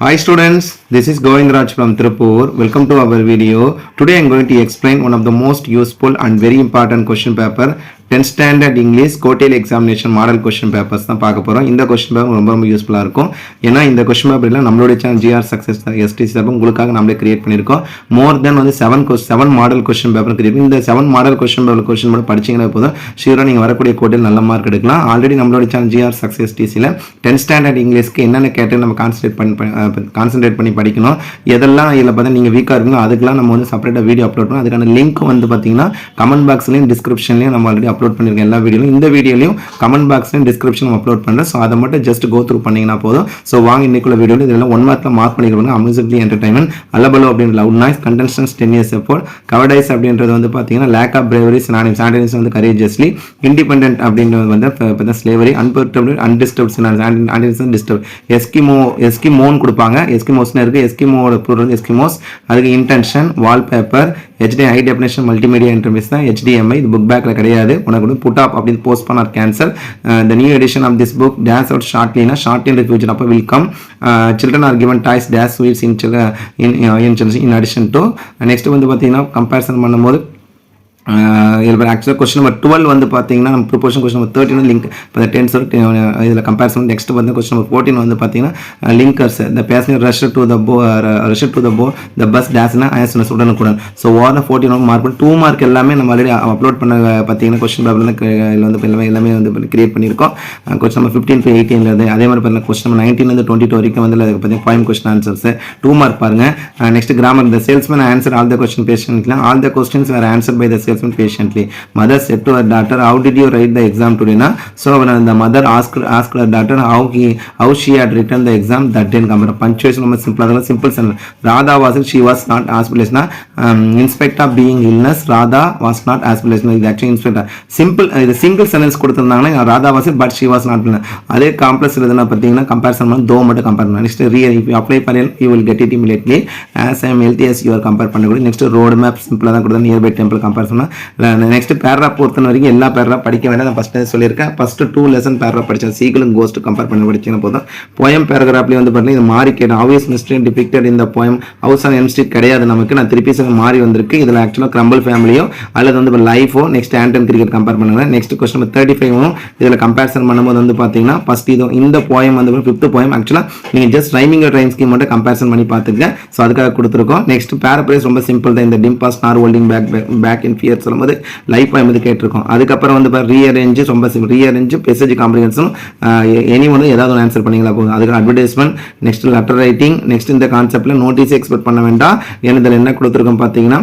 Hi students, this is Govindraj from Tripur. Welcome to our video. Today I am going to explain one of the most useful and very important question paper tenth standard English கோட்டையில் examination model question papers தான் பார்க்க போகிறோம் இந்த question paper ரொம்ப ரொம்ப யூஸ்ஃபுல்லாக இருக்கும். ஏன்னா இந்த கொஸ்டின் பேப்பரில் நம்மளுடைய சேனல் ஜிஆர் சக்ஸஸ் எஸ்டி சார்பு உங்களுக்காக நம்மளே கிரியேட் பண்ணியிருக்கோம். மோர் தென் வந்து seven seven model question paper create இந்த seven model question paper question மட்டும் படிச்சீங்கன்னா போதும். ஷீரோ நீங்கள் வரக்கூடிய கோட்டையில் நல்ல மார்க் எடுக்கலாம். ஆல்ரெடி நம்மளுடைய சேனல் ஜிஆர் சக்ஸஸ் டிசியில் டென்த் ஸ்டாண்டர்ட் இங்கிலீஷ்க்கு என்னென்ன கேட்டு நம்ம கான்சன்ட்ரேட் பண்ணி கான்சன்ட்ரேட் பண்ணி படிக்கணும். எதெல்லாம் இதில் பார்த்தா நீங்கள் வீக்காக இருக்கீங்களோ அதுக்கெல்லாம் நம்ம வந்து செப்பரேட்டாக வீடியோ அப்லோட் பண்ணணும். அதுக்கான லிங்க் வந்து பார்த்தீங்கன்னா கமெண்ட் பாக்ஸ்லையும் டிஸ்கிரிப்ஷன்லையும் நம்ம ஆல்ரெடி அப்லோட் பண்ணியிருக்கேன் எல்லா வீடியோலையும் இந்த வீடியோலையும் கமெண்ட் பாக்ஸ்லையும் டிஸ்கிரிப்ஷன் அப்லோட் பண்ணுறேன் ஸோ அதை மட்டும் ஜஸ்ட் கோ த்ரூ பண்ணிங்கன்னா போதும். ஸோ வாங்க இன்னைக்குள்ள வீடியோவில் இதெல்லாம் ஒன் மார்க்கில் மார்க் பண்ணிக்கிறவங்க அம்யூசிக்லி என்டர்டைன்மெண்ட் அலபலோ அப்படின்னு love noise contentions ten years எப்போ கவடைஸ் அப்படின்றது வந்து பார்த்தீங்கன்னா லேக் ஆஃப் பிரேவரிஸ் நான் சாண்டனிஸ் வந்து கரேஜஸ்லி இண்டிபெண்டன்ட் அப்படின்றது வந்து இப்போ ஸ்லேவரி அன்பர்டபிள் அன்டிஸ்டர்ப் சாண்டனிஸ் டிஸ்டர்ப் எஸ்கிமோ எஸ்கிமோன்னு கொடுப்பாங்க. எஸ்கிமோஸ்னு இருக்குது எஸ்கிமோட பொருள் எஸ்கிமோஸ் அதுக்கு intention wallpaper HD high definition multimedia interface தான் ஹெச்டிஎம்ஐ இது புக் பேக்கில் கிடையாது. உனக்கு வந்து புட் அப் அப்படின்னு போஸ்ட் பண்ணார் cancel the new edition of this book days out ஷார்ட்லினா short in future அப்போ will come children are given toys days sweets in children in in addition to next வந்து பார்த்தீங்கன்னா comparison பண்ணும்போது இதில் ஆக்சுவலாக question number twelve வந்து பார்த்தீங்கன்னா நம்ம preposition question number thirteen link இப்போ டென் சொல்லி இதில் கம்பேரிசன் நெக்ஸ்ட் வந்து கொஸ்டின் நம்பர் ஃபோர்டீன் வந்து பார்த்தீங்கன்னா linkers the passenger rush to the போ ரஷ் டு த போ த பஸ் டேஸ்னா ஆன்சர்ஸ் உடனுக்குடன். ஸோ ஓவர் ஃபோர்டீன் வந்து மார்க் டூ மார்க் எல்லாமே நம்ம ஆல்ரெடி அப்லோட் பண்ண பார்த்தீங்கன்னா கொஸ்டின் பேப்பரில் இதில் வந்து எல்லாமே எல்லாமே வந்து கிரியேட் பண்ணியிருக்கோம். Question number fifteen to eighteen இருந்து அதே மாதிரி பார்த்தீங்கன்னா கொஸ்டின் நம்பர் நைன்டீன்லேருந்து டுவெண்ட்டி டூ வரைக்கும் வந்து பார்த்தீங்கன்னா point question answers two mark பாருங்க. நெக்ஸ்ட் கிராமர் இந்த salesman answer all the question பேசிக்கலாம் ஆல் த கொஸ்டின்ஸ் வேறு answer by the sales patiently mother said to her daughter how did you write the exam today na? So when the mother asked asked her daughter how he how she had written the exam? That didn't come. Punctuation ரொம்ப சிம்பிளா இருக்கும் simple sentence Radha was she was not hospitalized na um, inspect of being illness Radha was not hospitalized இது actually inspector simple இது single sentence கொடுத்துருந்தாங்கன்னா Radha was but she was not அதே complex எழுதுனா பார்த்தீங்கன்னா comparison பண்ணி தோ மட்டும் compare பண்ணலாம் நெக்ஸ்ட் ரியல் அப்ளை பண்ணி you will get it immediately as I'm healthy as you're compare பண்ணக்கூடிய நெக்ஸ்ட் ரோடு மேப் சிம்பிளாக தான் கொடுத்தா நியர்பை டெம்பிள் கம்பேரிசன் பண்ணால் நெக்ஸ்ட் பேரா பொறுத்தன வரைக்கும் எல்லா பேரா படிக்க வேண்டாம் நான் ஃபஸ்ட்டு சொல்லியிருக்கேன். ஃபஸ்ட்டு டூ லெசன் பேரா படித்தேன் சீக்கிரம் கோஸ்ட் கம்பேர் பண்ணி படிச்சிங்கன்னா போதும் போயம் பேராகிராஃப்லேயே வந்து பார்த்தீங்கன்னா இது மாறி கேட்டு ஆவியஸ் மிஸ்ட்ரி டிபிக்டட் இந்த போயம் ஹவுஸ் ஆன் எம்ஸ்ட்ரி கிடையாது நமக்கு. நான் திருப்பி சில மாறி வந்திருக்கு. இதில் ஆக்சுவலாக கிரம்பிள் ஃபேமிலியோ அல்லது வந்து லைஃபோ நெக்ஸ்ட் ஆண்டன் கிரிக்கெட் கம்பேர் பண்ணுங்க நெக்ஸ்ட் கொஸ்டின் தேர்ட்டி ஃபைவும் இதில் கம்பேரிசன் பண்ணும்போது வந்து பார்த்தீங்கன்னா ஃபஸ்ட் இது இந்த போயம் வந்து ஃபிஃப்த் போயம் ஆக்சுவலாக நீங்கள் ஜஸ்ட் ரைமிங் ட்ரைம் ஸ்கீம் மட்டும் கம்பேரிசன் பண்ணி பார்த்துங்க ஸோ அதுக்காக கொடுத்துருக்கோம். நெக்ஸ்ட் பேரப்ரைஸ் ரொம்ப சிம்பிள் தான். இந்த டிம்பாஸ் nor holding back back in fear சொல்லும்போது லைஃப் போயம் வந்து கேட்டிருக்கோம். அதுக்கப்புறம் வந்து ரீஅரேஞ்சு ரொம்ப சிம்பிள் ரீஅரேஞ்சு மெசேஜ் காம்ப்ரிகன்ஸும் எனி ஒன்று ஏதாவது ஒன்று ஆன்சர் பண்ணிங்களா போதும். அதுக்கு advertisement next letter writing next இந்த கான்செப்ட்டில் நோட்டீஸ் எக்ஸ்பெக்ட் பண்ண வேண்டாம். ஏன்னா இதில் என்ன கொடுத்துருக்கோம் பார்த்தீங்கன்னா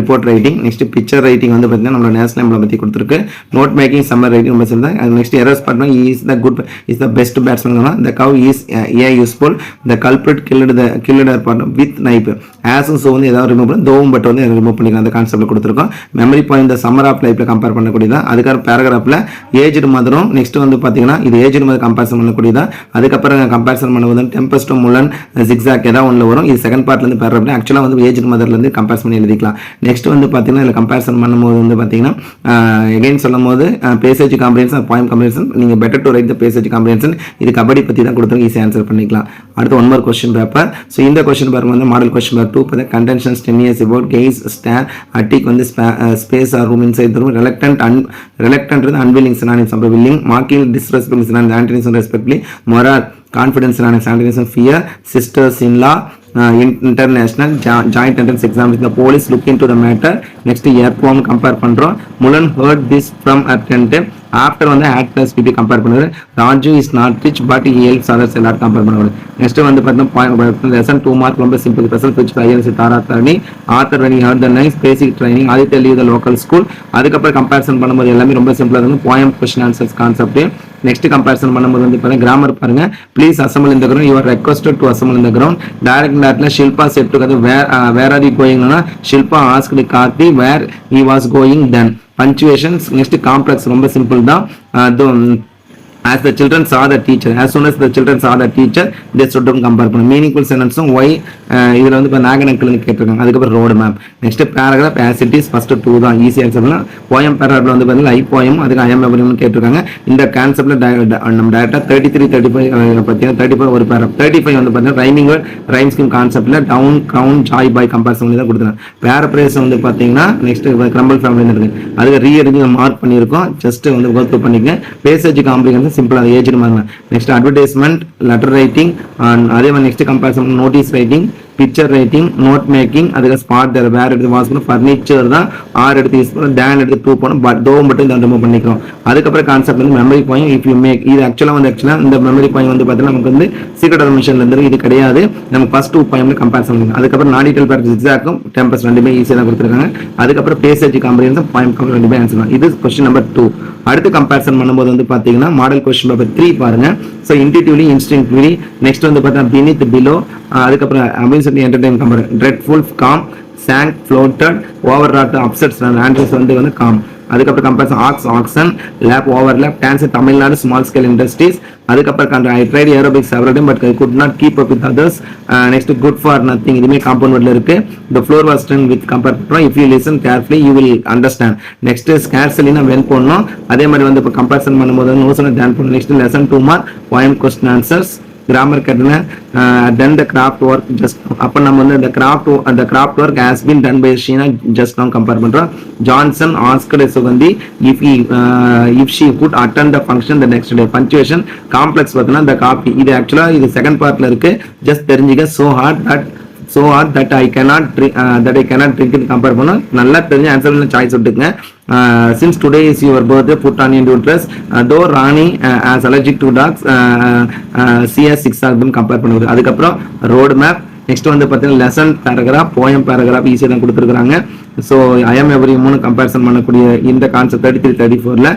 report writing next picture writing வந்து பார்த்தீங்கன்னா நம்மளோட நேஷனல் எம்பளை பற்றி கொடுத்துருக்கு. நோட் மேக்கிங் சம்மர் ரைட்டிங் ரொம்ப நெக்ஸ்ட் எரர்ஸ் பண்ணோம் is the good is the best batsman the cow is a useful the culprit killed the killer பண்ணோம் வித் நைப் ஆஸும் ஸோ வந்து ஏதாவது ரிமூவ் பண்ணி தோவும் பட் வந்து remove பண்ணிக்கலாம். அந்த கான்செப்ட் கொடுத்துருக்கோம். மெமரி பாயிண்ட் இந்த சம்மர் ஆஃப் லைஃப்பில் கம்பேர் பண்ணக்கூடியதான் அதுக்கப்புறம் பேராகிராஃபில் ஏஜ்டு மதரும் நெக்ஸ்ட் வந்து பார்த்தீங்கன்னா இது ஏஜ்டு மதர் கம்பேரிசன் பண்ணக்கூடியதான் அதுக்கப்புறம் கம்பேரிசன் பண்ணும்போது டெம்பஸ்டோ முலன் ஜிக்ஸாக் ஏதாவது ஒன்று வரும். இது செகண்ட் பார்ட்லேருந்து பேராகிராஃப் ஆக்சுவலாக வந்து ஏஜ்டு மதர்லேருந்து கம்பேரிசன் பண்ணி எழுதிக்கலாம். நெக்ஸ்ட் வந்து பார்த்தீங்கன்னா இதில் கம்பேரிசன் பண்ணும்போது வந்து பார்த்தீங்கன்னா எகைன் சொல்லும் போது பேசேஜ் காம்பினேஷன் பாயிண்ட் காம்பினேஷன் நீங்கள் better to write the passage combination இது கபடி பற்றி தான் கொடுத்துருங்க ஈஸி ஆன்சர் பண்ணிக்கலாம். அடுத்து one more question paper so இந்த கொஸ்டின் பேப்பர் வந்து மாடல் கொஸ்டின் பேப்பர் டூ இப்போ contentions ten years about guys star attic வந்து space or room inside room reluctant un reluctant unwilling synonym சம்ப willing marking disrespect synonym antonym respectfully moral confidence synonym antonym fear sisters in law uh, international jo- joint entrance exams the police look into the matter. Next earthworm compare பண்றோம் முலன் heard this from attendant after வந்து actors பிபி compare பண்ணுறது Raju is not rich but he helps others எல்லாரும் compare பண்ணுவார் next வந்து பார்த்தீங்கன்னா lesson two mark ரொம்ப சிம்பிள் ஸ்பெஷல் பிச் INC Tara Dharani author many her the nice basic training Aditya leave the local school அதுக்கப்புறம் கம்பேரிசன் பண்ணும்போது எல்லாமே ரொம்ப சிம்பிளாக இருக்கும். Poem question answers concept next comparison பண்ணும்போது வந்து பார்த்தீங்கன்னா கிராமர் பாருங்க. ப்ளீஸ் அசம்பிள் இந்த ground you're requested to assemble இந்த ground direct டேரக்ட்ல Shilpa said to where where are you கோயிங்னா Shilpa asked Karthi where he was going then punctuations next complex ரொம்ப simple தான். அதுவும் as the children saw the teacher as soon as the children saw the teacher they stood up compare பண்ணும் meaningful சென்டென்ஸும் Y இதில் வந்து இப்போ நாகநக்கல்னு கேட்டிருக்காங்க. அதுக்கப்புறம் road map next paragraph as it is first two தான். ஈஸி ஆன்சர் பண்ணலாம். போயம் பேராகிராஃபில் வந்து பார்த்தீங்கன்னா லைஃப் போயம் அதுக்கு ஐஎம் மெமரியும் கேட்டிருக்காங்க. இந்த கான்செப்டில் நம்ம டேரக்டா தேர்ட்டி த்ரீ தேர்ட்டி ஃபைவ் பார்த்தீங்கன்னா தேர்ட்டி ஃபைவ் ஒரு பேரா தேர்ட்டி ஃபைவ் வந்து பார்த்தீங்கன்னா ரைமிங் ரைம் ஸ்கீம் கான்செப்டில் down crown joy boy comparison பண்ணி தான் கொடுத்துருக்காங்க. பேரப்ரேஸ் வந்து பார்த்தீங்கன்னா நெக்ஸ்ட் கிரம்பிள் ஃபேமிலி இருக்குது அதுக்கு ரீஅரேஞ்ச் மார்க் பண்ணியிருக்கோம். ஜஸ்ட் வந்து ஒர்க் பண்ணிக்கங்க. பேசேஜ் சிம்பிள் சிம்பிளாக age next advertisement letter writing அதே மாதிரி next comparison notice writing picture writing note making அதுக்கு ஸ்பாட் தேர் வேறு எடுத்து வாஸ் பண்ணணும் ஃபர்னிச்சர் தான் ஆறு எடுத்து யூஸ் பண்ணணும் டேன் எடுத்து டூ பண்ணணும் பட் தோ மட்டும் இதை ரிமூவ் பண்ணிக்கிறோம். அதுக்கப்புறம் கான்செப்ட் வந்து memory point if you make இது ஆக்சுவலாக வந்து ஆக்சுவலாக இந்த மெமரி பாயிண்ட் வந்து பார்த்தீங்கன்னா நமக்கு வந்து சீக்கிரம் மிஷன்ல இருந்து இது கிடையாது. நம்ம ஃபர்ஸ்ட் டூ பாயிண்ட் கம்பேர் பண்ணுங்க அதுக்கப்புறம் நாடிட்டல் பேர் எக்ஸாக்டும் டெம்பர்ஸ் ரெண்டுமே ஈஸியாக தான் கொடுத்துருக்காங்க. அதுக்கப்புறம் பேசேஜ் காம்பரேஷன் பாயிண்ட் கம்பெனி ரெண்டுமே ஆன்சர் தான் இது கொஸ்டின் நம்பர் டூ அடுத்து கம்பேரிசன் பண்ணும்போது வந்து பார்த்தீங்கன்னா மாடல் கொஸ்டின் நம்பர் த்ரீ பாருங்க. ஸோ இன்டிடிவ்லி இன்ஸ்டிங்க்ட்லி நெக்ஸ்ட் வந்து பார்த்தீங்கன்னா பினித் பிலோ அதுக்கப்புறம் அப்படின்னு சொல்லி entertain cumber dreadful calm song floated over rod upsets answers வந்து வந்து காம் அதுக்கப்புறம் comparison axe action lap over lap dance Tamil Nadu small scale industries அதுக்கப்புறம் I tried aerobics several time but I good not keep up with others next good for nothing இதுவுமே காம்பவுண்ட்ல இருக்கு. இந்த floor was done with compare பண்ணுறோம் if you listen carefully you will understand next ஸ்கேர்சலினா when பண்ணோம் அதே மாதிரி வந்து இப்போ கம்பேரிசன் பண்ணும்போது நோசனை டான் பண்ணணும் next lesson two mark point question answers grammar கட்டின then the craft work just அப்போ நம்ம வந்து அந்த கிராஃப்ட் அந்த craft work has been done by Sheena just நாம் கம்பேர் பண்ணுறோம் Johnson Oscar Suganthi if if she could attend the function the next day punctuation complex பார்த்தீங்கன்னா இந்த காப்பி இது ஆக்சுவலாக இது செகண்ட் பார்ட்ல இருக்கு. ஜஸ்ட் தெரிஞ்சுக்க so hard that so or that I cannot that I cannot drink compare பண்ண நல்லா தெரிஞ்ச ஆன்சர் சாய்ஸ் விட்டுங்க since today is your birthday put on in dress though Rani as allergic to dogs CS six ஆகுதுன்னு compare பண்ணுவார் அதுக்கப்புறம் road map next வந்து பார்த்தீங்கன்னா lesson paragraph poem paragraph ஈஸியாக தான் கொடுத்துருக்காங்க ஸோ ஐஎம் எவரி மூணு கம்பேரிசன் பண்ணக்கூடிய இந்த கான்செப்ட் தேர்ட்டி த்ரீ தேர்ட்டி ஃபோரில்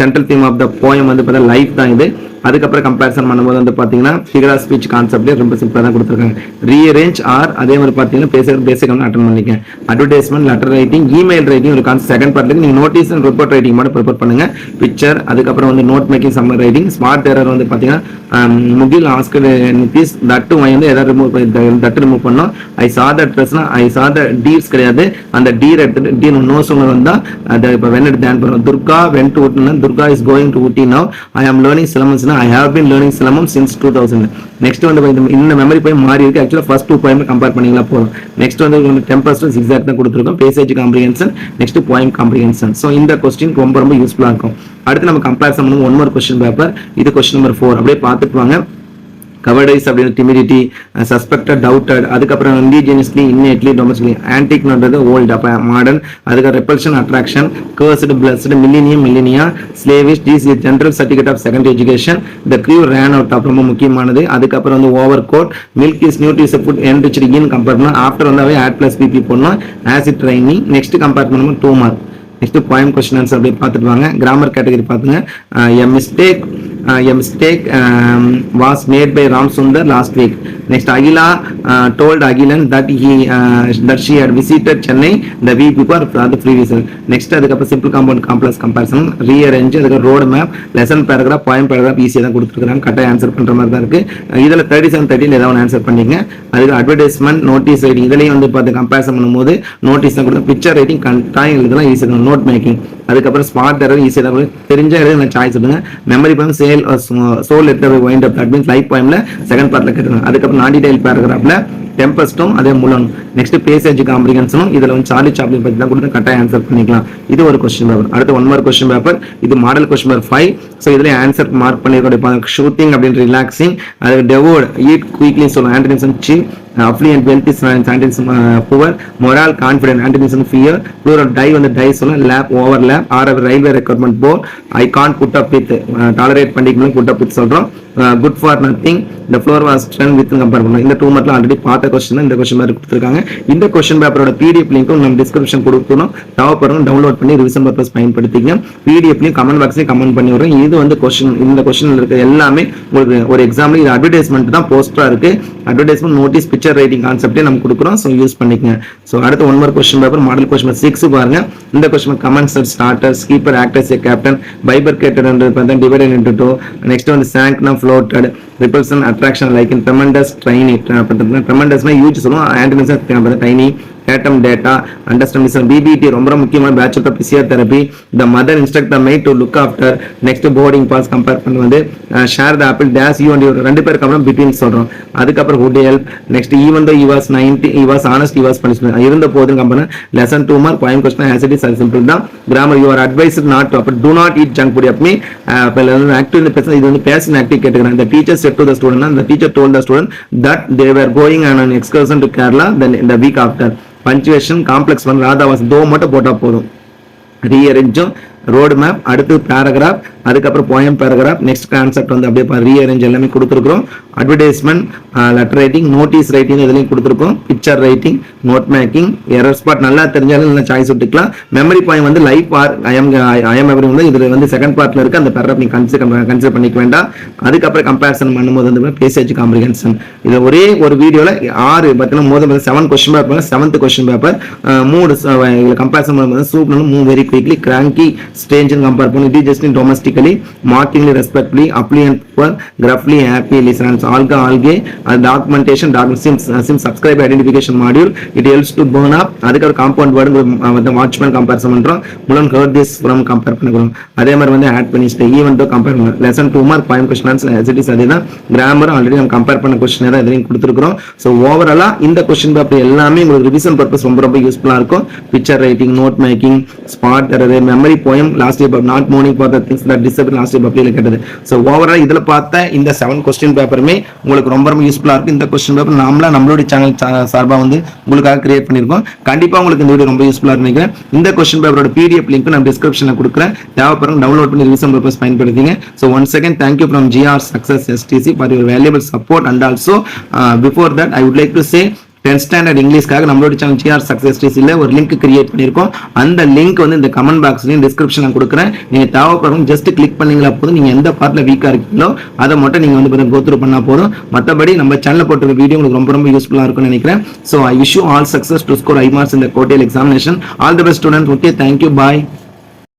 central theme of the poem வந்து பார்த்தீங்கன்னா லைஃப் தான் இது. அதுக்கப்புறம் கம்பேரிசன் பண்ணும்போது வந்து பார்த்தீங்கன்னா ஃபிகர் ஆஃப் ஸ்பீச் கான்செப்டே ரொம்ப சிம்பிளாக தான் கொடுத்துருக்காங்க. ரீஅரேஞ்ச் ஆர் அதே மாதிரி பார்த்தீங்கன்னா பேசுகிற பேசிக் அட்டன் பண்ணிக்க advertisement letter writing email writing ஒரு கான்செப்ட் செகண்ட் பார்ட்டுக்கு நீங்கள் நோட்டீஸ் அண்ட் ரிப்போர்ட் ரைட்டிங் மட்டும் ப்ரிப்பேர் பண்ணுங்க. பிக்சர் அதுக்கப்புறம் வந்து note making summary writing smart error வந்து பார்த்தீங்கன்னா um, முகில் ஆஸ்கர் நிதிஷ் தட்டு வந்து எதாவது ரிமூவ் தட்டு ரிமூவ் பண்ணோம். ஐ சாத ட்ரெஸ்னா ஐ சாத டீர்ஸ் கிடையாது. அந்த டீர் எடுத்துட்டு டீர் நோ ஒன்று வந்தா அதை இப்போ வென் எடுத்து தேன் பண்ணுவோம் Durga when to ஊட்டினா Durga is going to Ooty now I am learning சிலமம்ஸ்னா I have been learning silambam since two thousand next வந்து இந்த- மெமரி போய் மாறி இருக்கு. ஆக்சுவலாக ஃபர்ஸ்ட் டூ பாயிண்ட் கம்பேர் பண்ணிங்களா போதும் நெக்ஸ்ட் வந்து உங்களுக்கு எக்ஸாக்ட் தான் கொடுத்துருக்கோம். Passage comprehension next point comprehension so இந்த கொஸ்டின் ரொம்ப ரொம்ப யூஸ்ஃபுல்லாக இருக்கும். அடுத்து நம்ம கம்பேர் பண்ணுவோம். ஒன் மோர் கொஸ்டின் பேப்பர் இது கொஸ்டின் நம்பர் ஃபோர் அப்படியே பார்த்துட்டு வாங்க. கவர்டைஸ் அப்படின்னு டிமிடிட்டி சஸ்பெக்டட் டவுட்டட் அதுக்கப்புறம் இண்டிஜினியஸ்லி இன்னேட்லி டொமஸ்டிக்லி ஆன்டிக்ன்றது ஓல்டு அப்போ மாடர்ன் அதுக்கு repulsion attraction cursed blessed millennium millennia slavish this general certificate of second education the crew ran out of ரொம்ப முக்கியமானது. அதுக்கப்புறம் வந்து over coat milk is nutritious food enrich in compare பண்ணால் after வந்து add plus BP போடணும். Acid training next compare பண்ணும்போது two mark next point question answer அப்படியே பார்த்துட்டு வாங்க. கிராமர் கேட்டகரி பார்த்துங்க. A mistake a mistake was made by Ram Sundar last week next Akila told Akilan that he that she had visited Chennai the week before அது previous next அதுக்கப்புறம் simple compound complex comparison rearrange அதுக்கு road map lesson paragraph point paragraph ஈஸியாக தான் கொடுத்துருக்காங்க கரெக்டாக answer பண்ணுற மாதிரி தான் இருக்குது இதில் தேர்ட்டி செவன் தேர்ட்டியில் ஏதாவது ஒன்று ஆன்சர் பண்ணிங்க. அதுக்கு அட்வர்டைஸ்மெண்ட் நோட்டீஸ் ரைட்டிங் இதுலேயும் வந்து பார்த்து கம்பேரிசன் பண்ணும்போது நோட்டீஸ் தான் கொடுத்து பிக்சர் ரைட்டிங் கட்டாயம் எழுதலாம் ஈஸியாக நோட் மேக்கிங் அதுக்கப்புறம் ஸ்மார்ட் எரர் ஈஸியாக தான். தெரிஞ்ச எழுத நான் சாய்ஸ் சொல்லுங்க மெமரி பாயிண்ட் மேல் soul letter wind up that means life பாயிண்ட்ல செகண்ட் பார்ட்ல கேட்டுருங்க அதுக்கப்புறம் நாடி டைல் பேராகிராஃப்ல டெம்பஸ்டும் அதே முலன். நெக்ஸ்ட் பேசேஜ் காம்பிரிகன்ஸும் இதுல வந்து சார்லி சாப்ளின் பத்தி தான் கொடுத்து கட்டாயம் ஆன்சர் பண்ணிக்கலாம். இது ஒரு கொஸ்டின் பேப்பர் அடுத்து ஒன் மார்க் கொஸ்டின் பேப்பர் இது model question paper five so இதுல ஆன்சர் மார்க் பண்ணிருக்கோம். ஷூட்டிங் அப்படின்னு ரிலாக்ஸிங் அது டெவோட் ஈட் குயிக்லி சொல்லுவோம் antonyms cheap affluent wealth is sentence poor moral confident confident. Fear fear. Plural die வந்து die சொல்ல. Lap over lap or railway railway board. Bore I put up up with tolerate பண்ணிக்கலாம் put up சொல்கிறோம் good for good for floor the floor with compare பண்ணலாம் இந்த two மட்டும் already பார்த்த question இந்த question மாதிரி கொடுத்துருக்காங்க. இந்த கொஸ்டின் பேப்பரோட பிடிஎஃப் லிங்க்கும் நம்ம டிஸ்கிரிப்ஷன் கொடுக்கணும். தேவைப்படுறோம் டவுன்லோட் பண்ணி ரிவிஷன் பர்பஸ் பயன்படுத்திங்க பிடிஎஃப்லையும் கமெண்ட் பாக்ஸ்லையும் கமெண்ட் பண்ணி வரும் இது வந்து கொஸ்டின் இந்த கொஸ்டின் இருக்க எல்லாமே உங்களுக்கு ஒரு எக்ஸாம்பிள் இது அட்வர்டைஸ்மெண்ட் தான் போஸ்டராக இருக்குது அட்வர்டைஸ்மெண்ட் நோட்டீஸ் பிக்சர் ரைட்டிங் கான்செப்டே நம்ம கொடுக்குறோம் ஸோ யூஸ் பண்ணிக்கங்க ஸோ அடுத்து one mark question paper model question six பாருங்க இந்த question comment set starters keeper actors captain piper cater பார்த்தா டிவைடட் இன்டு டூ நெக்ஸ்ட் வந்து சாங்க்னா floated repulsion attraction like in tremendous trainee ட்ரெமண்டஸ்னா huge சொல்லுவோம் antonyms trainee datum data understanding PPT ரொம்ப ரொம்ப முக்கியமான bachelor of physiotherapy the mother instruct the maid to look after next boarding pass compare பண்ணி வந்து share the apple days you and ரெண்டு பேருக்கு அப்புறம் between சொல்றோம். அதுக்கப்புறம் hood help next even though he was ninety he was honest he was punishment இருந்த போதும் company lesson two mark point question as it is simple தான். Grammar you are advice not அப்போ do not it junk food அப்பமே active இந்த பேச இது வந்து பேசின ஆக்டிவ் கேட்டுக்கிறேன் இந்த teacher said to the student அந்த teacher told the student that they going going an excursion to Kerala then இந்த வீக் ஆஃப்டர் பஞ்சுவேஷன் காம்ப்ளெக்ஸ் வந்து ராதாவாஸ் தோ மட்டும் போட்டா போதும் ரீஅரேஞ்சும் ரோடு மேப் அடுத்து பேராகிராஃப் அதுக்கப்புறம் போயம் பேராகிராஃப் நெக்ஸ்ட் கான்செப்ட் வந்து அப்படியே ரீஅரேஞ்ச் எல்லாமே கொடுத்துருக்கோம் advertisement letter writing notice writing இதுலையும் கொடுத்துருக்கோம். Picture writing note making error spot நல்லா தெரிஞ்சாலும் நல்லா சாய்ஸ் விட்டுக்கலாம். மெமரி பாயிண்ட் வந்து life or I am I am every வந்து இதில் வந்து செகண்ட் பார்ட்டில் இருக்குது அந்த பேராகிராஃப் நீங்க கன்சிடர் கன்சிடர் பண்ணிக்க வேண்டாம். அதுக்கப்புறம் கம்பேரிசன் பண்ணும்போது வந்து பேசேஜ் காம்ப்ரிஹென்ஷன் இது ஒரே ஒரு வீடியோவில் ஆறு பார்த்தீங்கன்னா model seven question paper seventh question paper மூணு கம்பேரிசன் பண்ணும்போது சூப் மூணு very quickly cranky strange compare பண்ணி இது just in domestically markingly respectfully apply and poor gruffly happy listens alga algae அது documentation document SIM SIM subscribe identification module it helps to burn up. அதுக்கப்புறம் compound word வந்து watchman comparison பண்றோம். முலன் hurt this from compare பண்ணிக்கிறோம். அதே மாதிரி வந்து add பண்ணிட்டு டோ கம்பேர் பண்ணுவோம் lesson two mark point question எசிட்டிஸ் அதே தான். கிராமர் ஆல்ரெடி நம்ம கம்பேர் பண்ண கொஸ்டின் தான் எதையும் கொடுத்துருக்கோம் ஸோ ஓவராலாக இந்த கொஸ்டின் பேப்பர் எல்லாமே உங்களுக்கு ரிவிஷன் பர்பஸ் ரொம்ப ரொம்ப யூஸ்ஃபுல்லாக இருக்கும். Picture writing note making spot தரது memory poem last year not mourning for the things that disable last year பப்ளியில் கேட்டது. ஸோ ஓவரால் இதில் பார்த்த இந்த செவன் கொஸ்டின் பேப்பருமே உங்களுக்கு ரொம்ப ரொம்ப யூஸ்ஃபுல்லாக இருக்கும். இந்த கொஸ்டின் பேப்பர் நாமளாக நம்மளுடைய சேனல் சார்பாக வந்து உங்களுக்காக கிரியேட் பண்ணியிருக்கோம் கண்டிப்பாக உங்களுக்கு இந்த வீடியோ ரொம்ப யூஸ்ஃபுல்லாக நினைக்கிறேன். இந்த கொஸ்டின் பேப்பரோட பிடிஎஃப் லிங்க் நான் டிஸ்கிரிப்ஷனில் கொடுக்குறேன். தேவைப்படுறவங்க டவுன்லோட் பண்ணி revision purpose பயன்படுத்திங்க so one second thank you from GR success STC for your valuable support and also before that I would like to say tenth standard இங்கிலீஷ்க்காக நம்மளோட சேனல் ஜிஆர் சக்ஸஸ் டிசியில் ஒரு link create பண்ணியிருக்கோம். அந்த link வந்து இந்த comment பாக்ஸ்லையும் டிஸ்கிரிப்ஷனில் கொடுக்குறேன். நீங்கள் தேவைப்படுறவங்க ஜஸ்ட் கிளிக் பண்ணீங்களா போதும். நீங்கள் எந்த பார்ட்டில் வீக்காக இருக்கீங்களோ அதை மட்டும் நீங்கள் வந்து கோத்ரூ பண்ணால் போதும். மற்றபடி நம்ம சேனலில் போட்டிருக்க வீடியோ உங்களுக்கு ரொம்ப ரொம்ப யூஸ்ஃபுல்லாக இருக்கும்னு நினைக்கிறேன். So I wish all success to score high marks இந்த quarterly examination all the best student okay thank you bye